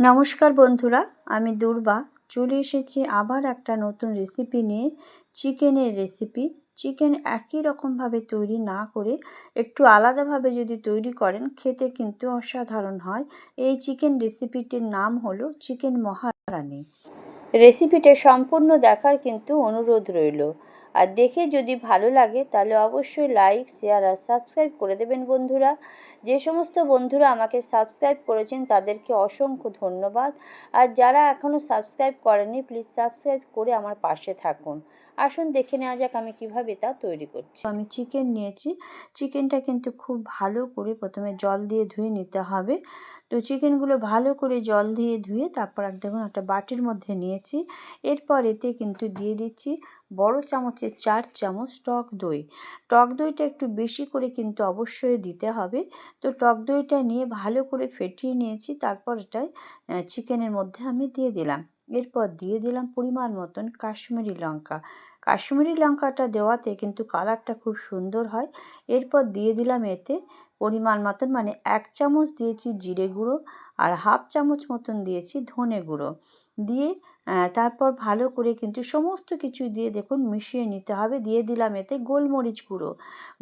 নমস্কার বন্ধুরা, আমি দুর্বা। চলে এসেছি আবার একটা নতুন রেসিপি নিয়ে, চিকেনের রেসিপি চিকেন একই রকমভাবে তৈরি না করে একটু আলাদাভাবে যদি তৈরি করেন, খেতে কিন্তু অসাধারণ হয়। এই চিকেন রেসিপিটির নাম হলো চিকেন মহারানি। রেসিপিটা সম্পূর্ণ দেখার কিন্তু অনুরোধ রইল। আর দেখে যদি ভালো লাগে, তাহলে অবশ্যই লাইক শেয়ার আর সাবস্ক্রাইব করে দেবেন বন্ধুরা। যে সমস্ত বন্ধুরা আমাকে সাবস্ক্রাইব করেছেন, তাদেরকে অসংখ্য ধন্যবাদ। আর যারা এখনও সাবস্ক্রাইব করেনি প্লিজ সাবস্ক্রাইব করে আমার পাশে থাকুন। আসুন, দেখে নেওয়া যাক আমি কীভাবে তা তৈরি করছি। আমি চিকেন নিয়েছি। চিকেনটা কিন্তু খুব ভালো করে প্রথমে জল দিয়ে ধুয়ে নিতে হবে। তো চিকেনগুলো ভালো করে জল দিয়ে ধুয়ে তারপর দেখুন একটা বাটির মধ্যে নিয়েছি। এরপর এতে কিন্তু দিয়ে দিচ্ছি বড় চামচের চার চামচ টক দই। টক দইটা একটু বেশি করে কিন্তু অবশ্যই দিতে হবে। তো টক দইটা নিয়ে ভালো করে ফেটিয়ে নিয়েছি, তারপর এটাই চিকেনের মধ্যে আমি দিয়ে দিলাম। এরপর দিয়ে দিলাম পরিমাণ মতন কাশ্মীরি লঙ্কা। কাশ্মীরি লঙ্কাটা দেওয়াতে কিন্তু কালারটা খুব সুন্দর হয়। এরপর দিয়ে দিলাম এতে পরিমাণ মতন মানে এক চামচ দিয়েছি জিরে গুঁড়ো আর হাফ চামচ মতন দিয়েছি ধনে গুঁড়ো। দিয়ে তারপর ভালো করে কিন্তু সমস্ত কিছু দিয়ে দেখুন মিশিয়ে নিতে হবে। দিয়ে দিলাম এতে গোলমরিচ গুঁড়ো।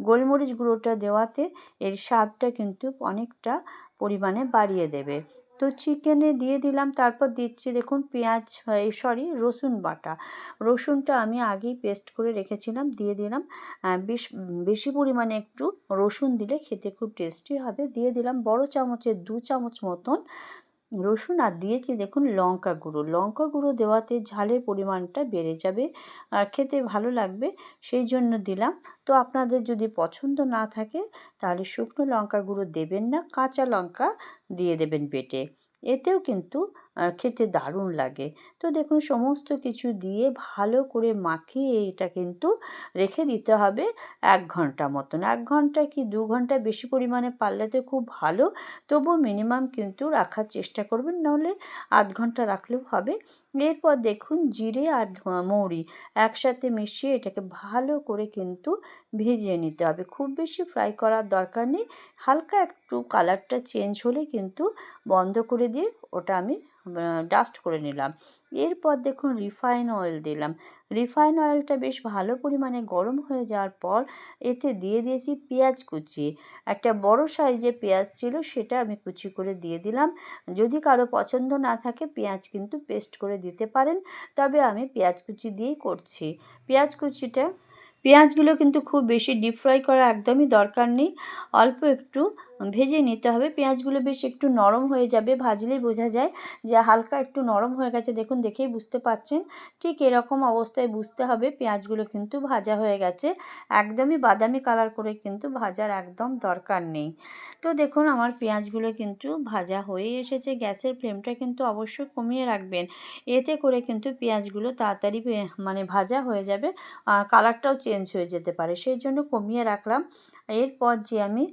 গোলমরিচ গুঁড়োটা দেওয়াতে এর স্বাদটা কিন্তু অনেকটা পরিমাণে বাড়িয়ে দেবে। তো চিকেনে দিয়ে দিলাম, তারপর দিচ্ছি দেখুন পেঁয়াজ সরি রসুন বাটা। রসুনটা আমি আগেই পেস্ট করে রেখেছিলাম, দিয়ে দিলাম বেশ, বেশি পরিমাণে একটু রসুন দিলে খেতে খুব টেস্টি হবে। দিয়ে দিলাম বড় চামচের দু চামচ মতন রসুন আর দিয়েছি দেখুন লঙ্কা গুঁড়ো। লঙ্কা গুঁড়ো দেওয়াতে ঝালের পরিমাণটা বেড়ে যাবে, আর খেতে ভালো লাগবে, সেই জন্য দিলাম। তো আপনাদের যদি পছন্দ না থাকে, তাহলে শুকনো লঙ্কা গুঁড়ো দেবেন না, কাঁচা লঙ্কা দিয়ে দেবেন বেটে এতেও কিন্তু খেতে দারুণ লাগে। তো দেখুন, সমস্ত কিছু দিয়ে ভালো করে মাখিয়ে এটা কিন্তু রেখে দিতে হবে এক ঘণ্টা মতন। এক ঘণ্টা কি দু ঘণ্টা বেশি পরিমাণে পারলেতে খুব ভালো। তবু মিনিমাম কিন্তু রাখার চেষ্টা করবেন, নাহলে আধ ঘণ্টা রাখলেও হবে। এরপর দেখুন, জিরে আর মৌরি একসাথে মিশিয়ে এটাকে ভালো করে কিন্তু ভেজে নিতে হবে। খুব বেশি ফ্রাই করার দরকার নেই। হালকা একটু কালারটা চেঞ্জ হলে কিন্তু বন্ধ করে দিয়ে ওটা আমি ডাস্ট করে নিলাম। এরপর দেখুন রিফাইন অয়েল দিলাম। রিফাইন অয়েলটা বেশ ভালো পরিমাণে গরম হয়ে যাওয়ার পর এতে দিয়ে দিয়েছি পেঁয়াজ কুচি। একটা বড় সাইজে পেঁয়াজ ছিল, সেটা আমি কুচি করে দিয়ে দিলাম। যদি কারও পছন্দ না থাকে, পেঁয়াজ কিন্তু পেস্ট করে দিতে পারেন। তবে আমি পেঁয়াজ কুচি দিয়েই করছি। পেঁয়াজ কুচিটা, পেঁয়াজগুলো কিন্তু খুব বেশি ডিপ ফ্রাই করা একদমই দরকার নেই। অল্প একটু ভেজে নিতে হবে। পেঁয়াজগুলো বেশ একটু নরম হয়ে যাবে, ভাজলেই বোঝা যায় যে হালকা একটু নরম হয়ে গেছে। দেখুন, দেখেই বুঝতে পাচ্ছেন ঠিক এরকম অবস্থায় বুঝতে হবে পেঁয়াজগুলো কিন্তু ভাজা হয়ে গেছে। একদমই বাদামি কালার করে কিন্তু ভাজার একদম দরকার নেই। তো দেখুন, আমার পেঁয়াজগুলো কিন্তু ভাজা হয়ে এসেছে। গ্যাসের ফ্লেমটা কিন্তু অবশ্যই কমিয়ে রাখবেন। এতে করে কিন্তু পেঁয়াজগুলো তাড়াতাড়ি মানে ভাজা হয়ে যাবে। কালারটাও চেঞ্জ হয়ে যেতে পারে। সেই জন্য কমিয়ে রাখলাম। এরপর যে আমি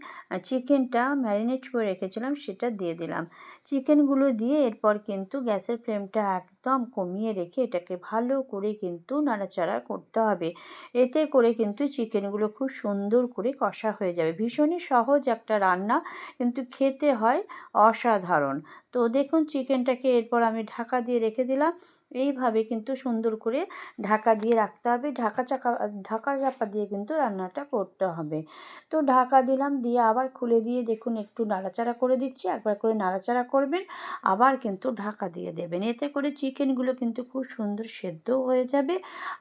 চিকেনটা ম্যারিনেট করে রেখেছিলাম সেটা দিয়ে দিলাম। চিকেনগুলো দিয়ে এরপর কিন্তু গ্যাসের ফ্লেমটা একদম কমিয়ে রেখে এটাকে ভালো করে কিন্তু নাড়াচাড়া করতে হবে। এতে করে কিন্তু চিকেনগুলো খুব সুন্দর করে কষা হয়ে যাবে। ভীষণই সহজ একটা রান্না, কিন্তু খেতে হয় অসাধারণ। তো দেখুন, চিকেনটাকে এরপর আমি ঢাকা দিয়ে রেখে দিলাম। এইভাবে কিন্তু সুন্দর করে ঢাকা দিয়ে রাখতে হবে। ঢাকা চাকা ঢাকা চাপা দিয়ে কিন্তু রান্নাটা করতে হবে। তো ঢাকা দিলাম, দিয়ে আবার খুলে দিয়ে দেখুন একটু নাড়াচাড়া করে দিচ্ছি। একবার করে নাড়াচাড়া করবেন, আবার কিন্তু ঢাকা দিয়ে দেবেন। এতে করে চিকেনগুলো কিন্তু খুব সুন্দর সেদ্ধ হয়ে যাবে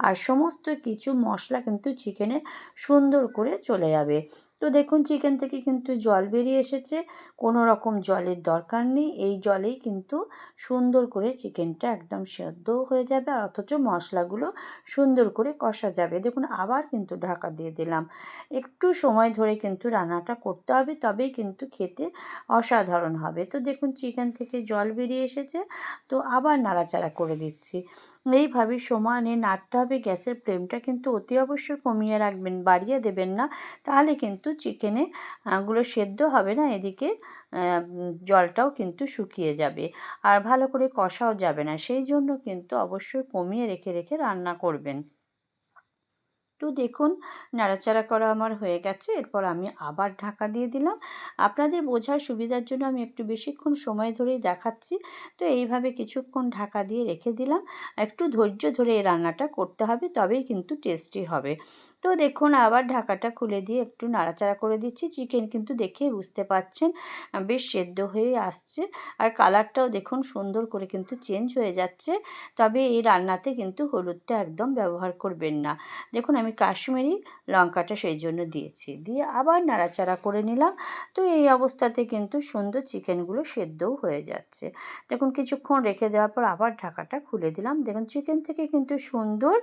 আর সমস্ত কিছু মশলা কিন্তু চিকেনে সুন্দর করে চলে যাবে। তো দেখুন চিকেন থেকে কিন্তু জল বেরিয়ে এসেছে। কোনো রকম জলের দরকার নেই। এই জলেই কিন্তু সুন্দর করে চিকেনটা একদম সেদ্ধ হয়ে যাবে, অথচ মশলাগুলো সুন্দর করে কষা যাবে। দেখুন আবার কিন্তু ঢাকা দিয়ে দিলাম। একটু সময় ধরে কিন্তু রান্নাটা করতে হবে, তবেই কিন্তু খেতে অসাধারণ হবে। তো দেখুন চিকেন থেকে জল বেরিয়ে এসেছে, তো আবার নাড়াচাড়া করে দিচ্ছি। এইভাবে সমানে নাড়তে হবে, গ্যাসের ফ্লেমটা কিন্তু অতি অবশ্যই কমিয়ে রাখবেন, বাড়িয়ে দেবেন না। তাহলে কিন্তু চিকেনে গুলো সেদ্ধ হবে না, এদিকে জলটাও কিন্তু শুকিয়ে যাবে আর ভালো করে কষাও যাবে না। সেই জন্য কিন্তু অবশ্যই কমিয়ে রেখে রেখে রান্না করবেন। তো দেখুন। নাড়াচাড়া করা আমার হয়ে গেছে। এরপর আমি আবার ঢাকা দিয়ে দিলাম। আপনাদের বোঝার সুবিধার জন্য আমি একটু বেশিক্ষণ সময় ধরেই দেখাচ্ছি। তো এইভাবে কিছুক্ষণ ঢাকা দিয়ে রেখে দিলাম। একটু ধৈর্য ধরে এই রান্নাটা করতে হবে, তবেই কিন্তু টেস্টি হবে। তো দেখুন, আবার ঢাকাটা খুলে দিয়ে একটু নাড়াচাড়া করে দিচ্ছি। চিকেন কিন্তু দেখে বুঝতে পাচ্ছেন বেশ সেদ্ধ হয়ে আসছে। আর কালারটাও দেখুন সুন্দর করে কিন্তু চেঞ্জ হয়ে যাচ্ছে। তবে এই রান্নাতে কিন্তু হলুদটা একদম ব্যবহার করবেন না। দেখুন, আমি কাশ্মীরি লঙ্কাটা সেই জন্য দিয়েছি। দিয়ে আবার নাড়াচাড়া করে নিলাম। তো এই অবস্থাতে কিন্তু সুন্দর চিকেনগুলো সেদ্ধও হয়ে যাচ্ছে। দেখুন, কিছুক্ষণ রেখে দেওয়ার পর আবার ঢাকাটা খুলে দিলাম। দেখুন, চিকেন থেকে কিন্তু সুন্দর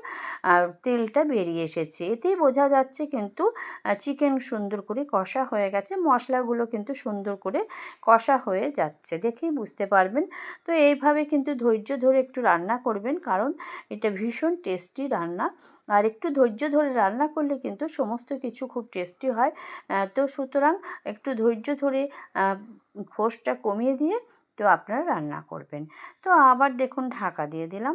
তেলটা বেরিয়ে এসেছে। এতেই বোঝা যাচ্ছে কিন্তু চিকেন সুন্দর করে কষা হয়ে গেছে। মশলাগুলো কিন্তু সুন্দর করে কষা হয়ে যাচ্ছে দেখেই বুঝতে পারবেন। তো এইভাবে কিন্তু ধৈর্য ধরে একটু রান্না করবেন কারণ এটা ভীষণ টেস্টি রান্না। আর একটু ধৈর্য ধরে রান্না করলে কিন্তু সমস্ত কিছু খুব টেস্টি হয়। তো সুতরাং একটু ধৈর্য ধরে ফোর্সটা কমিয়ে দিয়ে তো আপনারা রান্না করবেন। তো আবার দেখুন ঢাকা দিয়ে দিলাম।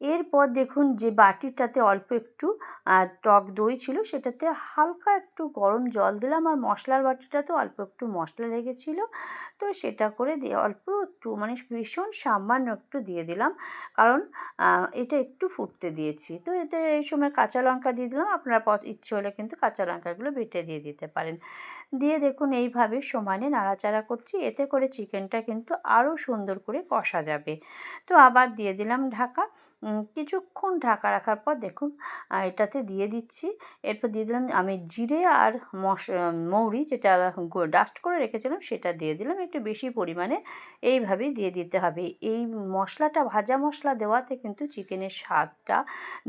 এরপর দেখুন যে বাটিটাতে অল্প একটু টক দই ছিল, সেটাতে হালকা একটু গরম জল দিলাম আর মশলার বাটিটাতে অল্প একটু মশলা লেগেছিলো। তো সেটা করে দিয়ে অল্প একটু মানে ভীষণ সামান্য একটু দিয়ে দিলাম। কারণ এটা একটু ফুটতে দিয়েছি। তো এতে এই সময় কাঁচা লঙ্কা দিয়ে দিলাম। আপনারা ইচ্ছে হলে কিন্তু কাঁচা লঙ্কাগুলো বেটে দিয়ে দিতে পারেন। দিয়ে দেখুন এইভাবে সমানে নাড়াচাড়া করছি। এতে করে চিকেনটা কিন্তু আরও সুন্দর করে কষা যাবে। তো আবার দিয়ে দিলাম ঢাকা। কিছুক্ষণ ঢাকা রাখার পর দেখুন এটাতে দিয়ে দিচ্ছি। এরপর দিয়ে দিলাম আমি জিরে আর মশ মৌরি যেটা ডাস্ট করে রেখেছিলাম সেটা দিয়ে দিলাম। একটু বেশি পরিমাণে এইভাবেই দিয়ে দিতে হবে। এই মশলাটা, ভাজা মশলা দেওয়াতে কিন্তু চিকেনের স্বাদটা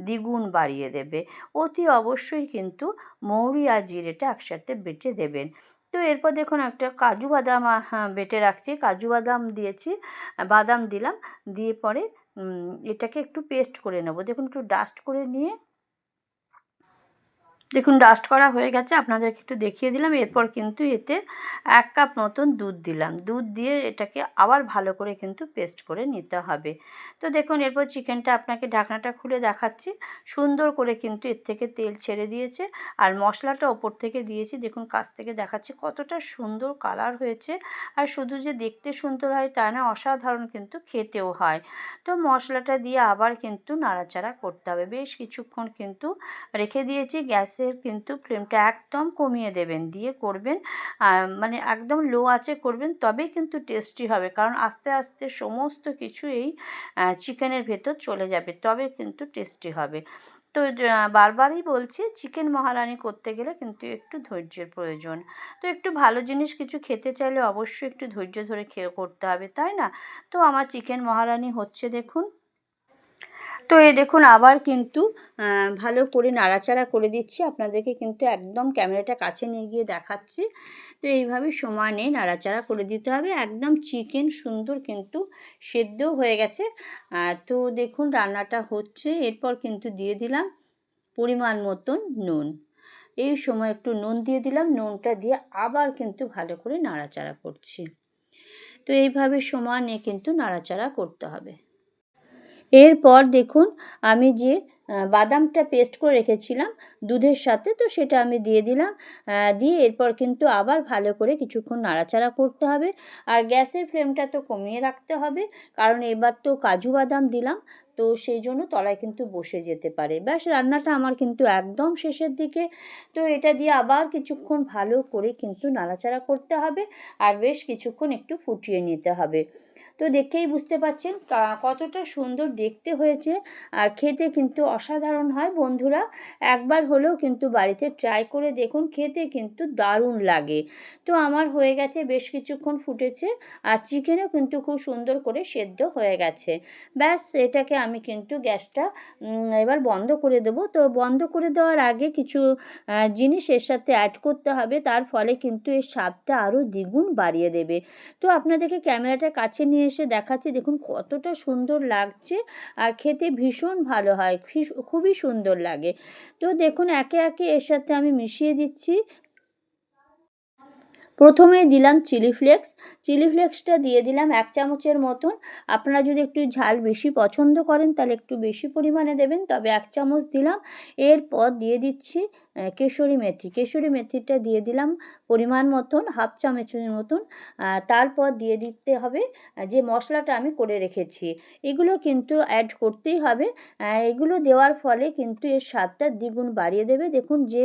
দ্বিগুণ বাড়িয়ে দেবে। অতি অবশ্যই কিন্তু মৌরি আর জিরেটা একসাথে বেটে দেবেন। তো এরপর দেখুন একটা কাজু বাদাম বেটে রাখছি। কাজু বাদাম দিয়েছি বাদাম দিলাম। দিয়ে পরে এটাকে একটু পেস্ট করে নেব। দেখুন একটু ডাস্ট করে নিয়ে দেখুন ডাস্ট করা হয়ে গেছে। আপনাদেরকে একটু দেখিয়ে দিলাম। এরপর কিন্তু এতে এক কাপ মতন দুধ দিলাম। দুধ দিয়ে এটাকে আবার ভালো করে কিন্তু পেস্ট করে নিতে হবে। তো দেখুন, এরপর চিকেনটা আপনাকে ঢাকনাটা খুলে দেখাচ্ছি। সুন্দর করে কিন্তু এর থেকে তেল ছেড়ে দিয়েছে। আর মশলাটা ওপর থেকে দিয়েছি। দেখুন, কাছ থেকে দেখাচ্ছি কতটা সুন্দর কালার হয়েছে। আর শুধু যে দেখতে সুন্দর হয় তা না, অসাধারণ কিন্তু খেতেও হয়। তো মশলাটা দিয়ে আবার কিন্তু নাড়াচাড়া করতে হবে। বেশ কিছুক্ষণ কিন্তু রেখে দিয়েছি গ্যাসে। গ্যাসের কিন্তু ফ্লেমটা একদম কমিয়ে দেবেন, দিয়ে করবেন মানে একদম লো আঁচে করবেন, তবেই কিন্তু টেস্টি হবে। কারণ আস্তে আস্তে সমস্ত কিছু এই চিকেনের ভেতর চলে যাবে তবে কিন্তু টেস্টি হবে। তো বারবারই বলছি চিকেন মহারানি করতে গেলে কিন্তু একটু ধৈর্যের প্রয়োজন। তো একটু ভালো জিনিস কিছু খেতে চাইলে অবশ্যই একটু ধৈর্য ধরে খেয়ে করতে হবে, তাই না? তো আমার চিকেন মহারানি হচ্ছে দেখুন তো এই দেখুন, আবার কিন্তু ভালো করে নাড়াচাড়া করে দিচ্ছি। আপনাদেরকে কিন্তু একদম ক্যামেরাটা কাছে নিয়ে গিয়ে দেখাচ্ছি। তো এইভাবে সমানে নাড়াচাড়া করে দিতে হবে। একদম চিকেন সুন্দর কিন্তু সেদ্ধও হয়ে গেছে। তো দেখুন, রান্নাটা হচ্ছে। এরপর কিন্তু দিয়ে দিলাম পরিমাণ মতন নুন। এই সময় একটু নুন দিয়ে দিলাম। নুনটা দিয়ে আবার কিন্তু ভালো করে নাড়াচাড়া করছি। তো এইভাবে সমানে কিন্তু নাড়াচাড়া করতে হবে। এরপর দেখুন আমি যে বাদামটা পেস্ট করে রেখেছিলাম দুধের সাথে, তো সেটা আমি দিয়ে দিলাম। দিয়ে এরপর কিন্তু আবার ভালো করে কিছুক্ষণ নাড়াচাড়া করতে হবে। আর গ্যাসের ফ্লেমটা তো কমিয়ে রাখতে হবে, কারণ এবার তো কাজু বাদাম দিলাম, তো সেই জন্য তলায় কিন্তু বসে যেতে পারে। ব্যাস, রান্নাটা আমার কিন্তু একদম শেষের দিকে। তো এটা দিয়ে আবার কিছুক্ষণ ভালো করে কিন্তু নাড়াচাড়া করতে হবে, আর বেশ কিছুক্ষণ একটু ফুটিয়ে নিতে হবে। তো দেখেই বুঝতে পাচ্ছেন কতটা সুন্দর দেখতে হয়েছে। আর খেতে কিন্তু অসাধারণ হয় বন্ধুরা। একবার হলেও কিন্তু বাড়িতে ট্রাই করে দেখুন, খেতে কিন্তু দারুণ লাগে। তো আমার হয়ে গেছে, বেশ কিছুক্ষণ ফুটেছে আর চিকেনও কিন্তু খুব সুন্দর করে সেদ্ধ হয়ে গেছে। ব্যাস, এটাকে আমি কিন্তু গ্যাসটা এবার বন্ধ করে দেবো। তো বন্ধ করে দেওয়ার আগে কিছু জিনিস এর সাথে অ্যাড করতে হবে। তার ফলে কিন্তু এর স্বাদটা আরও দ্বিগুণ বাড়িয়ে দেবে। তো আপনাদেরকে ক্যামেরাটা কাছে নিয়ে এসে দেখাচ্ছি, দেখুন কতটা সুন্দর লাগছে আর খেতে ভীষণ ভালো হয় খুবই সুন্দর লাগে। তো দেখুন একে একে এর সাথে আমি মিশিয়ে দিচ্ছি। প্রথমে দিলাম চিলি ফ্লেক্স, চিলি ফ্লেক্সটা দিয়ে দিলাম এক চামচের মতন। আপনারা যদি একটু ঝাল বেশি পছন্দ করেন তাহলে একটু বেশি পরিমাণে দেবেন, তবে এক চামচ দিলাম। এরপর দিয়ে দিচ্ছি কেশরি মেথি। কেশরি মেথিটা দিয়ে দিলাম পরিমাণ মতন, হাফ চামচের মতন। তারপর দিয়ে দিতে হবে যে মশলাটা আমি করে রেখেছি। এগুলো কিন্তু অ্যাড করতেই হবে। এগুলো দেওয়ার ফলে কিন্তু এর স্বাদটা দ্বিগুণ বাড়িয়ে দেবে। দেখুন যে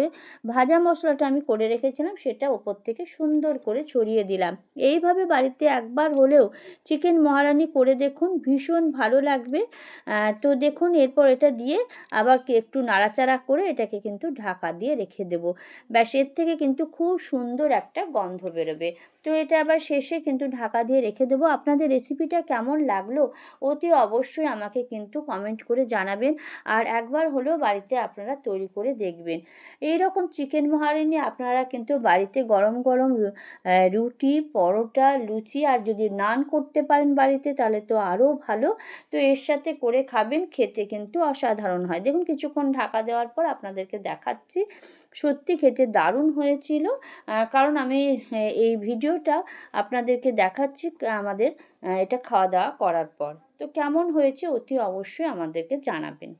ভাজা মশলাটা আমি করে রেখেছিলাম, সেটা ওপর থেকে সুন্দর করে ছড়িয়ে দিলাম। এইভাবে বাড়িতে একবার হলেও চিকেন মহারানি করে দেখুন, ভীষণ ভালো লাগবে। তো দেখুন, এরপর এটা দিয়ে আবার একটু নাড়াচাড়া করে এটাকে কিন্তু ঢাকা দিয়ে রেখে দেবো। ব্যাস, এর থেকে কিন্তু খুব সুন্দর একটা গন্ধ বেরোবে। তো এটা আবার শেষে কিন্তু ঢাকা দিয়ে রেখে দেবো। আপনাদের রেসিপিটা কেমন লাগল অতি অবশ্যই আমাকে কিন্তু কমেন্ট করে জানাবেন। আর একবার হলেও বাড়িতে আপনারা তৈরি করে দেখবেন। এই রকম চিকেন মহারানি আপনারা কিন্তু বাড়িতে গরম গরম রুটি, পরোটা, লুচি আর যদি নান করতে পারেন বাড়িতে তাহলে তো আরও ভালো। তো এর সাথে করে খাবেন, খেতে কিন্তু অসাধারণ হয়। দেখুন, কিছুক্ষণ ঢাকা দেওয়ার পর আপনাদেরকে দেখাচ্ছি। সত্যি খেতে দারুণ হয়েছিল। কারণ আমি এই ভিডিওটা আপনাদেরকে দেখাচ্ছি আমাদের এটা খাওয়া দাওয়া করার পর। তো কেমন হয়েছে অতি অবশ্যই আমাদেরকে জানাবেন।